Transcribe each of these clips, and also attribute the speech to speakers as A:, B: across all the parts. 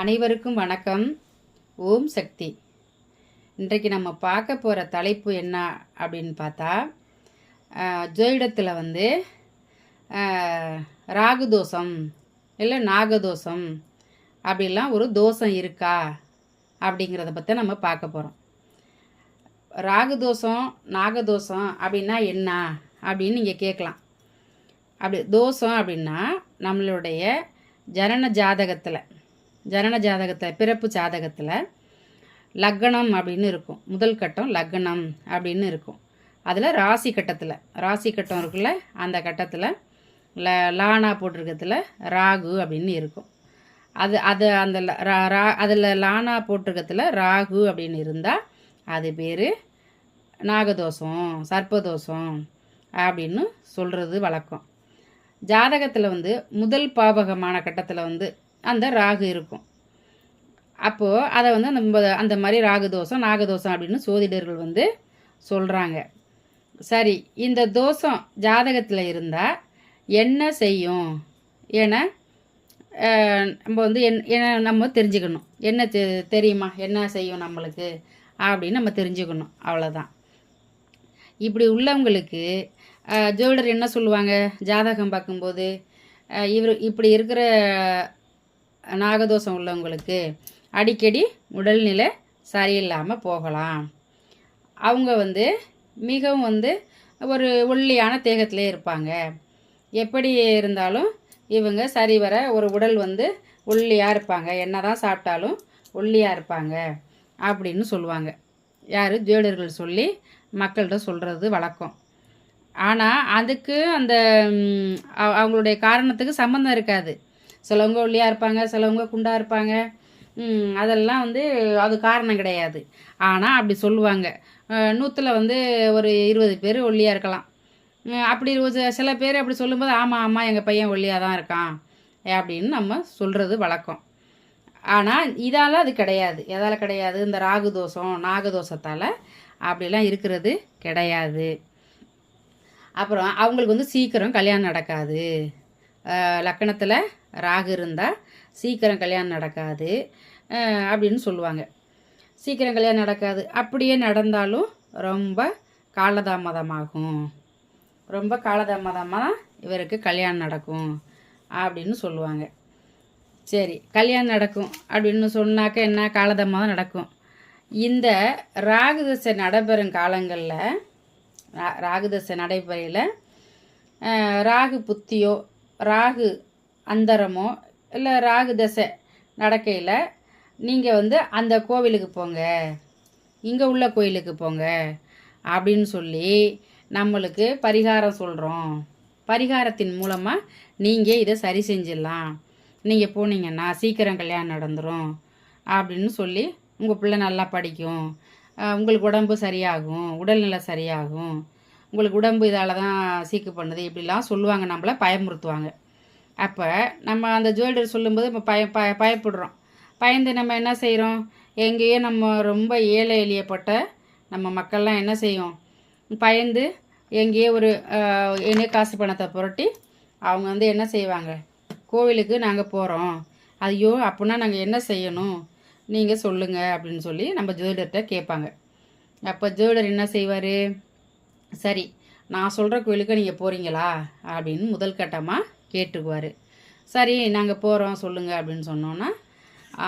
A: அனைவருக்கும் வணக்கம். ஓம் சக்தி. இன்றைக்கு நம்ம பார்க்க போகிற தலைப்பு என்ன அப்படின்னு பார்த்தா ஜோயிடத்தில் வந்து ராகுதோஷம் ராகு தோஷம் இல்லை நாகதோஷம் அப்படிலாம் ஒரு தோஷம் இருக்கா அப்படிங்கிறத பற்றி நம்ம பார்க்க போகிறோம் ராகு தோஷம் நாகதோஷம் அப்படின்னா என்ன அப்படின்னு நீங்கள் கேட்கலாம். அப்படி தோஷம் அப்படின்னா நம்மளுடைய ஜனன ஜாதகத்தில் ஜனன ஜாதகத்தில் பிறப்பு ஜாதகத்தில் லக்னம் அப்படின்னு இருக்கும். முதல் கட்டம் லக்னம் அப்படின்னு இருக்கும். அதில் ராசி கட்டத்தில் ராசி கட்டம் இருக்குல்ல அந்த கட்டத்தில் ல லானா போட்டிருக்கிறதுல ராகு அப்படின்னு இருக்கும். அது அது அந்த ரா- ரா அதில் லானா போட்டிருக்கிறதுல ராகு அப்படின்னு இருந்தால் அது பேர் நாகதோஷம் சர்ப்பதோஷம் அப்படின்னு சொல்கிறது வழக்கம். ஜாதகத்தில் வந்து முதல் பாவகமான கட்டத்தில் வந்து அந்த ராகு இருக்கும். அப்போது அதை வந்து நம்ம அந்த மாதிரி ராகு தோஷம் நாகதோஷம் அப்படின்னு சோதிடர்கள் வந்து சொல்கிறாங்க சரி இந்த தோஷம் ஜாதகத்தில் இருந்தால் என்ன செய்யும்? ஏன்னா நம்ம வந்து என் என்ன நம்ம தெரிஞ்சுக்கணும். என்ன தெ தெரியுமா? என்ன செய்யும் நம்மளுக்கு? அப்படின்னு நம்ம தெரிஞ்சுக்கணும். அவ்வளோதான் இப்படி உள்ளவங்களுக்கு அஹ், ஜோதிடர் என்ன சொல்லுவாங்க? ஜாதகம் பார்க்கும்போது இவர் இப்படி இருக்கிற நாகதோஷம் உள்ளவங்களுக்கு அடிக்கடி உடல்நிலை சரியில்லாமல் போகலாம். அவங்க வந்து மிகவும் வந்து ஒரு ஒல்லியான தேகத்திலே இருப்பாங்க. எப்படி இருந்தாலும் இவங்க சரிவர ஒரு உடல் வந்து ஒல்லியாக இருப்பாங்க. என்ன தான் சாப்பிட்டாலும் ஒல்லியாக இருப்பாங்க அப்படின்னு சொல்லுவாங்க. யார்? ஜோதிடர்கள் சொல்லி மக்கள்கிட்ட சொல்கிறது வழக்கம். ஆனால் அதுக்கு அந்த அவங்களுடைய காரணத்துக்கு சம்மந்தம் இருக்காது. சிலவங்க ஒல்லியாக இருப்பாங்க சிலவங்க குண்டாக இருப்பாங்க. அதெல்லாம் வந்து அது காரணம் கிடையாது. ஆனால் அப்படி சொல்லுவாங்க. நூற்றில் வந்து ஒரு இருபது பேர் ஒல்லியாக இருக்கலாம். அப்படி ஒரு சில- சில பேர் அப்படி சொல்லும்போது ஆமாம் ஆமாம் எங்கள் பையன் ஒல்லியாக தான் இருக்கான். அப்படின்னு நம்ம சொல்கிறது வழக்கம். ஆனால் இதால் அது கிடையாது. எதால் கிடையாது. இந்த ராகு தோஷம் நாகதோஷத்தால் அப்படிலாம் இருக்கிறது கிடையாது. அப்புறம் அவங்களுக்கு வந்து சீக்கிரம் கல்யாணம் நடக்காது. லக்கணத்தில் ராகு இருந்தால் சீக்கிரம் கல்யாணம் நடக்காது அப்படின்னு சொல்லுவாங்க. சீக்கிரம் கல்யாணம் நடக்காது. அப்படியே நடந்தாலும் ரொம்ப காலதாமதமாகும். ரொம்ப காலதாமதமாக இவருக்கு கல்யாணம் நடக்கும் அப்படின்னு சொல்லுவாங்க. சரி கல்யாணம் நடக்கும் அப்படின்னு சொன்னாக்க என்ன? காலதாமதம் நடக்கும். இந்த ராகுதசை நடைபெறும் காலங்களில் ராகுதசை நடைபெறையில் ராகு புத்தியோ ராகு அந்தரமோ இல்லை ராகு தசை நடக்கையில் நீங்கள் வந்து அந்த கோவிலுக்கு போங்க. இங்கே உள்ள கோயிலுக்கு போங்க. அப்படின்னு சொல்லி நம்மளுக்கு பரிகாரம் சொல்கிறோம் பரிகாரத்தின் மூலமாக நீங்கள் இதை சரி செஞ்சிடலாம். நீங்கள் போனீங்கன்னா சீக்கிரம் கல்யாணம் நடந்துடும் அப்படின்னு சொல்லி உங்கள் பிள்ளை நல்லா படிக்கும். உங்களுக்கு உடம்பு சரியாகும் உடல்நிலை சரியாகும். உங்களுக்கு உடம்பு இதால் தான் சீக்கு பண்ணுது இப்படிலாம் சொல்லுவாங்க நம்மளை பயமுறுத்துவாங்க. அப்போ நம்ம அந்த ஜுவல்லரி சொல்லும்போது இப்போ பய பய பயப்படுறோம். பயந்து நம்ம என்ன செய்கிறோம் எங்கேயோ நம்ம ரொம்ப ஏழை எளியப்பட்ட நம்ம மக்கள்லாம் என்ன செய்யும் பயந்து எங்கேயோ ஒரு என்ன காசு பணத்தை புரட்டி அவங்க வந்து என்ன செய்வாங்க? கோவிலுக்கு நாங்கள் போகிறோம் ஐயோ அப்படின்னா நாங்கள் என்ன செய்யணும்? நீங்கள் சொல்லுங்கள் அப்படின்னு சொல்லி நம்ம ஜோதிடர்கிட்ட கேட்பாங்க. அப்போ ஜோதிடர் என்ன செய்வார்? சரி நான் சொல்கிற கோயிலுக்கு நீங்கள் போகிறீங்களா அப்படின்னு முதல் கட்டமாக கேட்டுக்குவார். சரி நாங்கள் போகிறோம் சொல்லுங்கள் அப்படின்னு சொன்னோன்னா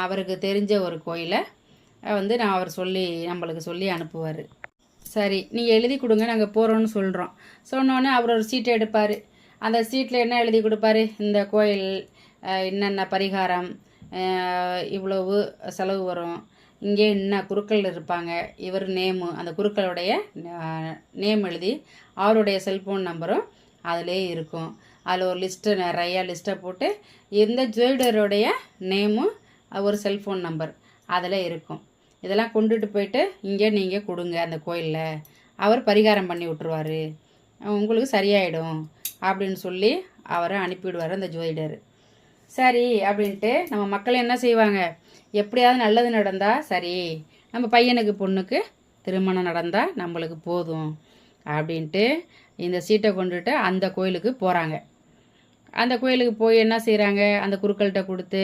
A: அவருக்கு தெரிஞ்ச ஒரு கோயிலை வந்து நான் அவர் சொல்லி நம்மளுக்கு சொல்லி அனுப்புவார். சரி நீங்கள் எழுதி கொடுங்க நாங்கள் போகிறோன்னு சொல்கிறோம் சொன்னோன்னே அவர் ஒரு சீட்டை எடுப்பார். அந்த சீட்டில் என்ன எழுதி கொடுப்பாரு? இந்த கோயில் என்னென்ன பரிகாரம் இவ்வளவு செலவு வரும் இங்கே என்ன குருக்கள் இருப்பாங்க இவர் நேமு அந்த குருக்களுடைய நேம் எழுதி அவருடைய செல்ஃபோன் நம்பரும் அதிலே இருக்கும். அதில் ஒரு லிஸ்ட்டு நிறைய லிஸ்ட்டை போட்டு இந்த ஜுவல்லருடைய நேமும் ஒரு செல்ஃபோன் நம்பர் அதில் இருக்கும். இதெல்லாம் கொண்டுட்டு போயிட்டு இங்கே நீங்கள் கொடுங்க அந்த கோயிலில். அவர் பரிகாரம் பண்ணி விட்ருவாரு உங்களுக்கு சரியாயிடும் அப்படின்னு சொல்லி அவரை அனுப்பிவிடுவார் அந்த ஜோதிடர் சரி அப்படின்ட்டு நம்ம மக்கள் என்ன செய்வாங்க? எப்படியாவது நல்லது நடந்தால் சரி நம்ம பையனுக்கு பொண்ணுக்கு திருமணம் நடந்தால் நம்மளுக்கு போதும் அப்படின்ட்டு இந்த சீட்டை கொண்டுட்டு அந்த கோயிலுக்கு போகிறாங்க அந்த கோயிலுக்கு போய் என்ன செய்கிறாங்க அந்த குருக்கள்கிட்ட கொடுத்து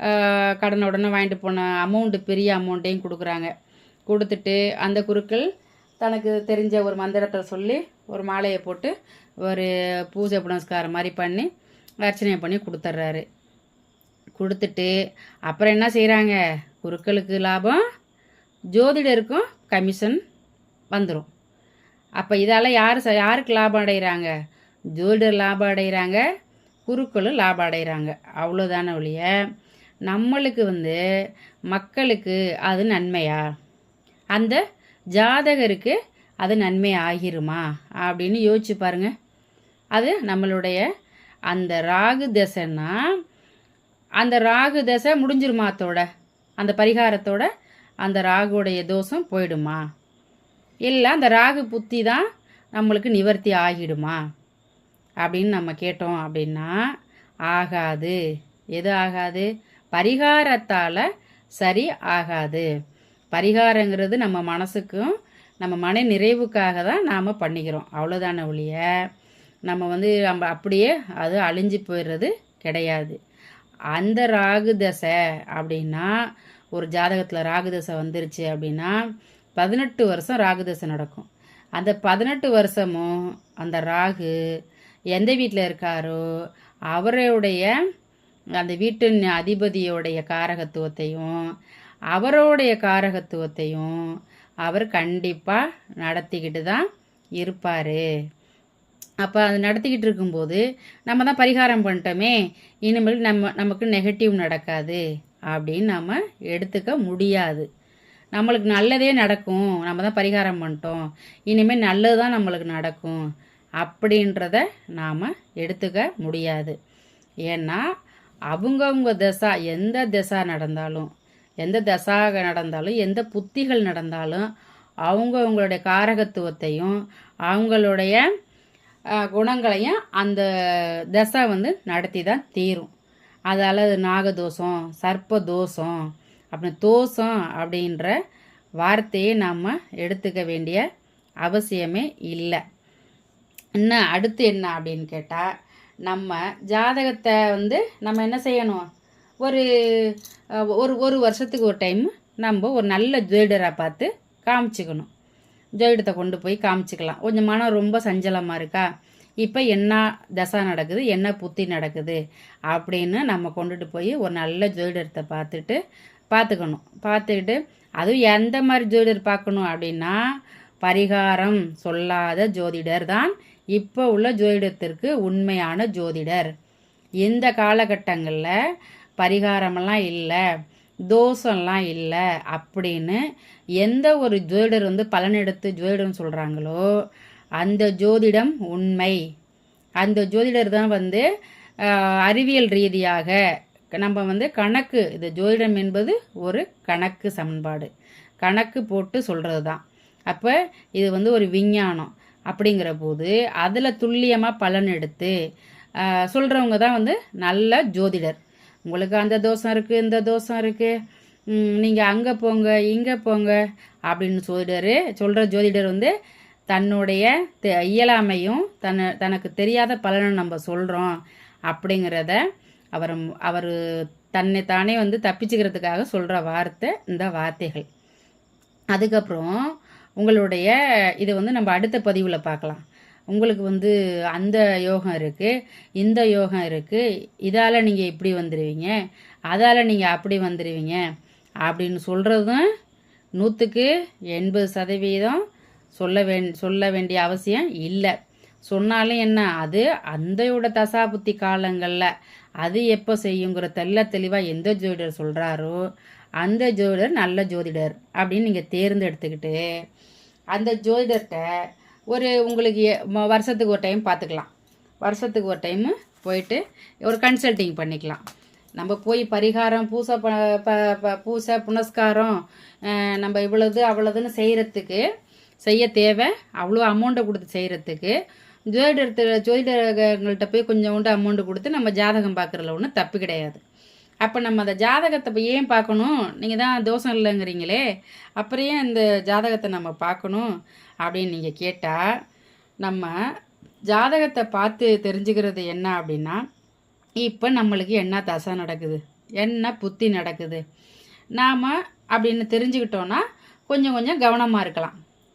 A: ஆஹ், கடன் உடனே வாங்கிட்டு போன அமௌண்ட்டு பெரிய அமௌண்ட்டையும் கொடுக்குறாங்க. கொடுத்துட்டு அந்த குருக்கள் தனக்கு தெரிஞ்ச ஒரு மந்திரத்தை சொல்லி ஒரு மாலையை போட்டு ஒரு பூஜை புனஸ்காரம் மாதிரி பண்ணி அர்ச்சனை பண்ணி கொடுத்துட்றாரு கொடுத்துட்டு அப்புறம் என்ன செய்கிறாங்க குருக்களுக்கு லாபம் ஜோதிடருக்கும் கமிஷன் வந்துடும் அப்போ இதால் யார் ச யாருக்கு லாபம் அடைகிறாங்க ஜோதிடர் லாபம் அடைகிறாங்க குருக்களும் லாபம் அடைகிறாங்க அவ்வளோதானே ஒழிய நம்மளுக்கு வந்து மக்களுக்கு அது நன்மையா? அந்த ஜாதகருக்கு அது நன்மை ஆகிருமா? அப்படின்னு யோசிச்சு பாருங்க. அது நம்மளுடைய அந்த ராகு தசைன்னா அந்த ராகு தசை முடிஞ்சிருமா அத்தோட அந்த பரிகாரத்தோட அந்த ராகுடைய தோஷம் போயிடுமா? இல்லை அந்த ராகு புத்தி தான் நம்மளுக்கு நிவர்த்தி ஆகிடுமா? அப்படின்னு நம்ம கேட்டோம் அப்படின்னா ஆகாது. எது ஆகாது? பரிகாரத்தால் சரி ஆகாது. பரிகாரங்கிறது நம்ம மனசுக்கும் நம்ம மன நிறைவுக்காக தான் நாம் பண்ணிக்கிறோம். அவ்வளோதான ஒழிய நம்ம வந்து நம்ம அப்படியே அது அழிஞ்சு போயிடுறது கிடையாது. அந்த ராகு தசை அப்படின்னா ஒரு ஜாதகத்தில் ராகு தசை வந்துருச்சு அப்படின்னா பதினெட்டு வருஷம் ராகு தசை நடக்கும். அந்த பதினெட்டு வருஷமும் அந்த ராகு எந்த வீட்டில் இருக்காரோ அவருடைய அந்த வீட்டின் அதிபதியோடைய காரகத்துவத்தையும் அவருடைய காரகத்துவத்தையும் அவர் கண்டிப்பாக நடத்திக்கிட்டு தான் இருப்பார். அப்போ அது நடத்திக்கிட்டு இருக்கும்போது நம்ம தான் பரிகாரம் பண்ணிட்டோமே இனிமேல் நம்ம நமக்கு நெகட்டிவ் நடக்காது அப்படின்னு நம்ம எடுத்துக்க முடியாது. நம்மளுக்கு நல்லதே நடக்கும் நம்ம தான் பரிகாரம் பண்ணிட்டோம் இனிமேல் நல்லது தான் நம்மளுக்கு நடக்கும் அப்படின்றத நாம் எடுத்துக்க முடியாது. ஏன்னா அவங்கவுங்க திசா எந்த திசா நடந்தாலும் எந்த தசாக நடந்தாலும் எந்த புத்திகள் நடந்தாலும் அவங்கவுங்களுடைய காரகத்துவத்தையும் அவங்களுடைய குணங்களையும் அந்த தசை வந்து நடத்தி தான் தீரும். அதால் அது நாகதோஷம் சர்ப்ப தோஷம் அப்படின்னு தோஷம் அப்படின்ற வார்த்தையை நாம் எடுத்துக்க வேண்டிய அவசியமே இல்லை. இன்னும் அடுத்து என்ன அப்படின்னு கேட்டால் நம்ம ஜாதகத்தை வந்து நம்ம என்ன செய்யணும்? ஒரு ஒரு ஒரு வருஷத்துக்கு ஒரு டைம் நம்ம ஒரு நல்ல ஜுவல்லராக பார்த்து காமிச்சிக்கணும். ஜோதிடத்தை கொண்டு போய் காமிச்சிக்கலாம். கொஞ்சம் மனம் ரொம்ப சஞ்சலமாக இருக்கா? இப்போ என்ன தசா நடக்குது? என்ன புத்தி நடக்குது? அப்படின்னு நம்ம கொண்டுட்டு போய் ஒரு நல்ல ஜோதிடத்தை பார்த்துட்டு பார்த்துக்கணும். பார்த்துக்கிட்டு அதுவும் எந்த மாதிரி ஜோதிடர் பார்க்கணும் அப்படின்னா பரிகாரம் சொல்லாத ஜோதிடர் தான் இப்போ உள்ள ஜோதிடத்திற்கு உண்மையான ஜோதிடர். இந்த காலகட்டங்களில் பரிகாரமெல்லாம் இல்லை தோஷம்லாம் இல்லை அப்படின்னு எந்த ஒரு ஜோதிடர் வந்து பலனெடுத்து ஜோதிடம் சொல்கிறாங்களோ அந்த ஜோதிடம் உண்மை. அந்த ஜோதிடர் தான் வந்து அறிவியல் ரீதியாக நம்ம வந்து கணக்கு இது ஜோதிடம் என்பது ஒரு கணக்கு சமன்பாடு. கணக்கு போட்டு சொல்கிறது தான். அப்போ இது வந்து ஒரு விஞ்ஞானம் அப்படிங்கிற போது அதில் துல்லியமாக பலன் எடுத்து சொல்கிறவங்க தான் வந்து நல்ல ஜோதிடர். உங்களுக்கு அந்த தோஷம் இருக்குது இந்த தோஷம் இருக்குது நீங்கள் அங்கே போங்க இங்கே போங்க அப்படின்னு ஜோதிடர் சொல்கிற ஜோதிடர் வந்து தன்னுடைய தெ- இயலாமையும் தன்னை தனக்கு தெரியாத பலனை நம்ம சொல்கிறோம் அப்படிங்கிறத அவர் அவர் தன்னை தானே வந்து தப்பிச்சுக்கிறதுக்காக சொல்கிற வார்த்தை இந்த வார்த்தைகள். அதுக்கப்புறம் உங்களுடைய இதை வந்து நம்ம அடுத்த பதிவில் பார்க்கலாம். உங்களுக்கு வந்து அந்த யோகம் இருக்குது இந்த யோகம் இருக்குது இதால் நீங்கள் இப்படி வந்துடுவீங்க அதால் நீங்கள் அப்படி வந்துடுவீங்க அப்படின்னு சொல்கிறதும் நூற்றுக்கு எண்பது சதவீதம் சொல்ல வே சொல்ல வேண்டிய அவசியம் இல்லை. சொன்னாலும் என்ன? அது அந்தையோட தசாபுத்தி காலங்களில். அது எப்போ செய்யுங்கிற தெள்ள தெளிவாக எந்த ஜோதிடர் சொல்கிறாரோ அந்த ஜோதிடர் நல்ல ஜோதிடர் அப்படின்னு நீங்கள் தேர்ந்தெடுத்துக்கிட்டு அந்த ஜோதிடர்கிட்ட ஒரு உங்களுக்கு வருஷத்துக்கு ஒரு டைம் பார்த்துக்கலாம் வருஷத்துக்கு ஒரு டைம் போயிட்டு ஒரு கன்சல்டிங் பண்ணிக்கலாம். நம்ம போய் பரிகாரம் பூசை ப ப- ப- பூசை புனஸ்காரம் நம்ம இவ்வளவு அவ்வளோதுன்னு செய்கிறதுக்கு செய்ய தேவை. அவ்வளோ அமௌண்ட்டை கொடுத்து செய்கிறதுக்கு ஜோதிடத்தில் ஜோதிடர்கள்ட்ட போய் கொஞ்சோண்டு அமௌண்ட்டு கொடுத்து நம்ம ஜாதகம் பார்க்குறதுல ஒன்றும் தப்பு கிடையாது. அப்போ நம்ம அந்த ஜாதகத்தை போய் ஏன் பார்க்கணும்? நீங்கள் தான் தோஷம் இல்லைங்கிறீங்களே. அப்புறம் ஏன் இந்த ஜாதகத்தை நம்ம பார்க்கணும் அப்படின்னு நீங்கள் கேட்டால் நம்ம ஜாதகத்தை பார்த்து தெரிஞ்சுக்கிறது என்ன அப்படின்னா இப்போ நம்மளுக்கு என்ன தசை நடக்குது? என்ன புத்தி நடக்குது? நாம் அப்படின்னு தெரிஞ்சுக்கிட்டோன்னா கொஞ்சம் கொஞ்சம் கவனமாக இருக்கலாம்.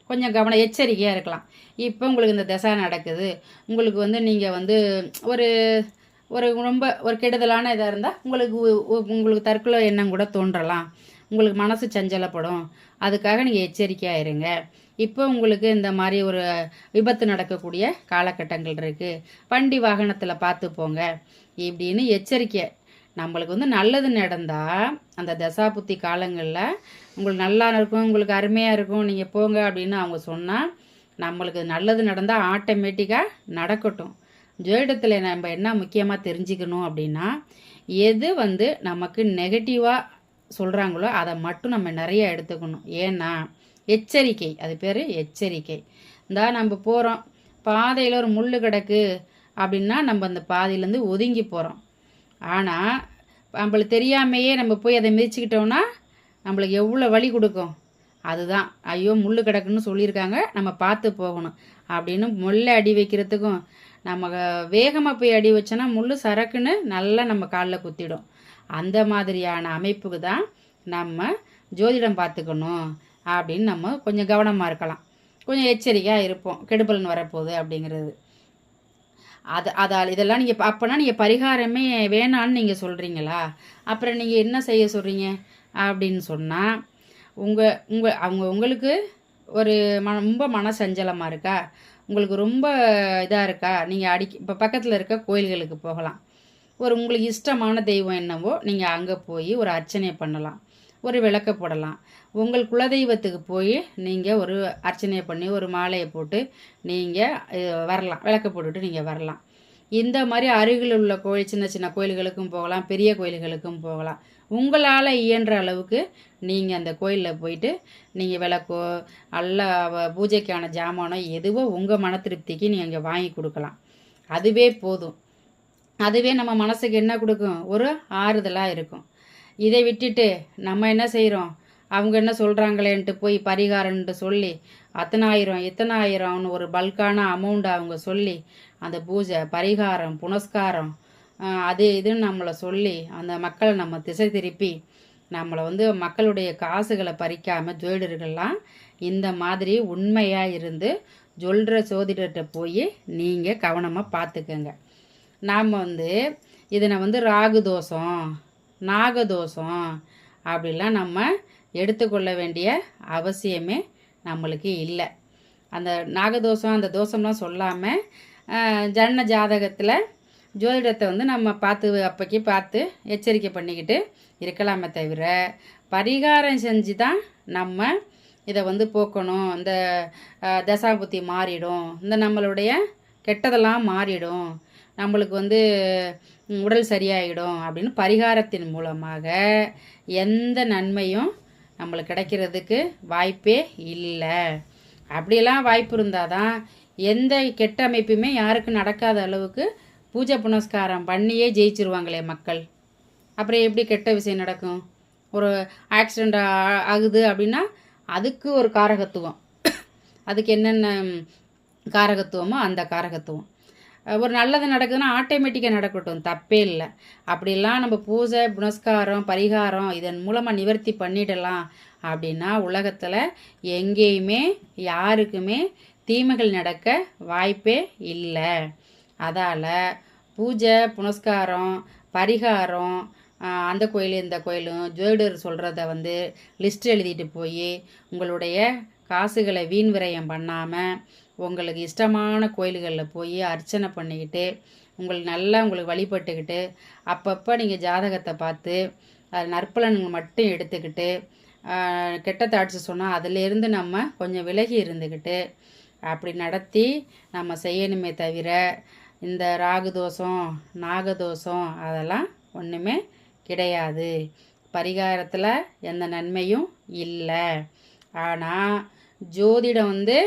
A: கொஞ்சம் கவனம் எச்சரிக்கையாக இருக்கலாம். இப்போ உங்களுக்கு இந்த தசை நடக்குது. உங்களுக்கு வந்து நீங்கள் வந்து ஒரு ஒரு ரொம்ப ஒரு கெடுதலான இதாக இருந்தால் உங்களுக்கு உ- உ- உங்களுக்கு தற்கொலை எண்ணம் கூட தோன்றலாம். உங்களுக்கு மனசு சஞ்சலப்படும். அதுக்காக நீங்கள் எச்சரிக்கையாக இருங்க. இப்போ உங்களுக்கு இந்த மாதிரி ஒரு விபத்து நடக்கக்கூடிய காலகட்டங்கள் இருக்குது வண்டி வாகனத்தில் பார்த்து போங்க. இப்படின்னு எச்சரிக்கை. நம்மளுக்கு வந்து நல்லது நடந்தால் அந்த தசாபுத்தி காலங்களில் உங்களுக்கு நல்லா இருக்கும் உங்களுக்கு அருமையாக இருக்கும் நீங்கள் போங்க அப்படின்னு அவங்க சொன்னால் நம்மளுக்கு நல்லது நடந்தால் ஆட்டோமேட்டிக்காக நடக்கட்டும். ஜோதிடத்தில் நம்ம என்ன முக்கியமாக தெரிஞ்சுக்கணும் அப்படின்னா எது வந்து நமக்கு நெகட்டிவாக சொல்கிறாங்களோ அதை மட்டும் நம்ம நிறைய எடுத்துக்கணும். ஏன்னா எச்சரிக்கை. அது பேர் எச்சரிக்கை. இந்தா நம்ம போகிறோம் பாதையில் ஒரு முள் கிடக்கு. அப்படின்னா நம்ம அந்த பாதையிலேருந்து ஒதுங்கி போகிறோம் ஆனால் நம்மளுக்கு தெரியாமையே நம்ம போய் அதை மிதிச்சுக்கிட்டோம்னா நம்மளுக்கு எவ்வளோ வலி கொடுக்கும்? அதுதான். ஐயோ முள் கிடக்குன்னு சொல்லியிருக்காங்க. நம்ம பார்த்து போகணும். அப்படின்னு முல்லை அடி வைக்கிறதுக்கும் நம்ம வேகமாக போய் அடி வச்சோன்னா முள் சரக்குன்னு நல்லா நம்ம காலில் குத்திடும். அந்த மாதிரியான அமைப்புக்கு தான் நம்ம ஜோதிடம் பார்த்துக்கணும் அப்படின்னு நம்ம கொஞ்சம் கவனமாக இருக்கலாம். கொஞ்சம் எச்சரிக்கையாக இருப்போம். கெடுபலன் வரப்போகுது அப்படிங்கிறது. அது அதால் இதெல்லாம் நீங்கள் அப்போனா நீங்கள் பரிகாரமே வேணான்னு நீங்கள் சொல்கிறீங்களா அப்புறம் நீங்கள் என்ன செய்ய சொல்கிறீங்க அப்படின்னு சொன்னால் உங்கள் உங்கள் அவங்க உங்களுக்கு ஒரு மன ரொம்ப மன சஞ்சலமாக இருக்கா? உங்களுக்கு ரொம்ப இதாக இருக்கா? நீங்கள் அடி இப்போ பக்கத்தில் இருக்க கோயில்களுக்கு போகலாம். ஒரு உங்களுக்கு இஷ்டமான தெய்வம் என்னவோ நீங்கள் அங்கே போய் ஒரு அர்ச்சனை பண்ணலாம். ஒரு விளக்க போடலாம். உங்கள் குலதெய்வத்துக்கு போய் நீங்கள் ஒரு அர்ச்சனையை பண்ணி ஒரு மாலையை போட்டு நீங்கள் வரலாம். விளக்க போட்டுட்டு நீங்கள் வரலாம். இந்த மாதிரி அருகில் உள்ள கோயில் சின்ன சின்ன கோயில்களுக்கும் போகலாம் பெரிய கோயில்களுக்கும் போகலாம். உங்களால் இயன்ற அளவுக்கு நீங்கள் அந்த கோயிலில் போயிட்டு நீங்கள் விளக்கோ அல்ல பூஜைக்கான ஜாமானோ எதுவோ உங்கள் மன திருப்திக்கு நீங்கள் வாங்கி கொடுக்கலாம். அதுவே போதும். அதுவே நம்ம மனசுக்கு என்ன கொடுக்கும்? ஒரு ஆறுதலாக இருக்கும். இதை விட்டுட்டு நம்ம என்ன செய்கிறோம் அவங்க என்ன சொல்கிறாங்களேன்ட்டு போய் பரிகாரன்ட்டு சொல்லி அத்தனாயிரம் இத்தனாயிரம்னு ஒரு பல்கான அமௌண்ட் அவங்க சொல்லி அந்த பூஜை பரிகாரம் புனஸ்காரம் அது இதுன்னு நம்மளை சொல்லி அந்த மக்களை நம்ம திசை திருப்பி நம்மளை வந்து மக்களுடைய காசுகளை பறிக்காமல் ஜோதிடர்கள்லாம் இந்த மாதிரி உண்மையாக இருந்து சொல்கிற சோதிடர்கிட்ட போய் நீங்கள் கவனமாக பார்த்துக்கங்க நாம் வந்து இதனை வந்து ராகு தோஷம் நாகதோஷம் அப்படிலாம் நம்ம எடுத்துக்கொள்ள வேண்டிய அவசியமே நம்மளுக்கு இல்லை. அந்த நாகதோஷம் அந்த தோஷம்லாம் சொல்லாமல் ஜன்ன ஜாதகத்தில் ஜோதிடத்தை வந்து நம்ம பார்த்து அப்போக்கி பார்த்து எச்சரிக்கை பண்ணிக்கிட்டு இருக்கலாமே தவிர பரிகாரம் செஞ்சு தான் நம்ம இதை வந்து போக்கணும். இந்த தசாபுத்தி மாறிடும். இந்த நம்மளுடைய கெட்டதெல்லாம் மாறிடும். நம்மளுக்கு வந்து உடல் சரியாயிடும் அப்படின்னு பரிகாரத்தின் மூலமாக எந்த நன்மையும் நம்மளுக்கு கிடைக்கிறதுக்கு வாய்ப்பே இல்லை. அப்படியெல்லாம் வாய்ப்பு இருந்தால் தான் எந்த கெட்ட அமைப்புமே யாருக்கும் நடக்காத அளவுக்கு பூஜை புனஸ்காரம் பண்ணியே ஜெயிச்சிருவாங்களே மக்கள். அப்புறம் எப்படி கெட்ட விஷயம் நடக்கும்? ஒரு ஆக்சிடெண்ட் ஆகுது அப்படின்னா அதுக்கு ஒரு காரகத்துவம். அதுக்கு என்னென்ன காரகத்துவமோ அந்த காரகத்துவம். ஒரு நல்லது நடக்குதுன்னா ஆட்டோமேட்டிக்காக நடக்கட்டும் தப்பே இல்லை. அப்படிலாம் நம்ம பூஜை புனஸ்காரம் பரிகாரம் இதன் மூலமாக நிவர்த்தி பண்ணிடலாம் அப்படின்னா உலகத்தில் எங்கேயுமே யாருக்குமே தீமைகள் நடக்க வாய்ப்பே இல்லை. அதால் பூஜை புனஸ்காரம் பரிகாரம் அந்த கோயில் இந்த கோயிலும் ஜோதிடர் சொல்கிறத வந்து லிஸ்ட் எழுதிட்டு போய் உங்களுடைய காசுகளை வீண் விரயம் பண்ணாமல் உங்களுக்கு இஷ்டமான கோயில்களில் போய் அர்ச்சனை பண்ணிக்கிட்டு உங்களுக்கு நல்லா உங்களுக்கு வழிபட்டுக்கிட்டு அப்பப்போ நீங்கள் ஜாதகத்தை பார்த்து அது நற்பலன்கள் மட்டும் எடுத்துக்கிட்டு கெட்ட தாட்சி சொன்னால் அதிலேருந்து நம்ம கொஞ்சம் விலகி இருந்துக்கிட்டு அப்படி நடத்தி நம்ம செய்யணுமே தவிர இந்த ராகு தோஷம் நாகதோஷம் அதெல்லாம் ஒன்றுமே கிடையாது. பரிகாரத்தில் எந்த நன்மையும் இல்லை. ஆனால் ஜோதிடம் வந்து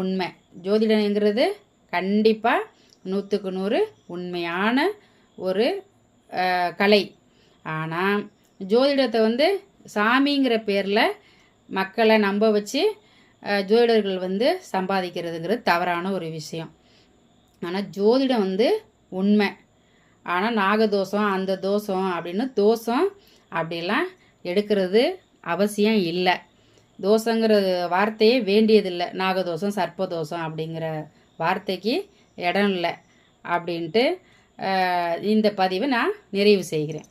A: உண்மை. ஜோதிடங்கிறது கண்டிப்பாக நூற்றுக்கு நூறு உண்மையான ஒரு கலை. ஆனால் ஜோதிடத்தை வந்து சாமிங்கிற பேரில் மக்களை நம்ப வச்சு ஜோதிடர்கள் வந்து சம்பாதிக்கிறதுங்கிறது தவறான ஒரு விஷயம். ஆனால் ஜோதிடம் வந்து உண்மை. ஆனால் நாகதோஷம் அந்த தோஷம் அப்படின்னு தோஷம் அப்படிலாம் எடுக்கிறது அவசியம் இல்லை. தோசைங்கிற வார்த்தையே வேண்டியதில்லை. நாகதோஷம் சர்ப்பதோஷம் அப்படிங்கிற வார்த்தைக்கு இடம் இல்லை அப்படின்ட்டு இந்த பதிவை நான் நிறைவு செய்கிறேன்.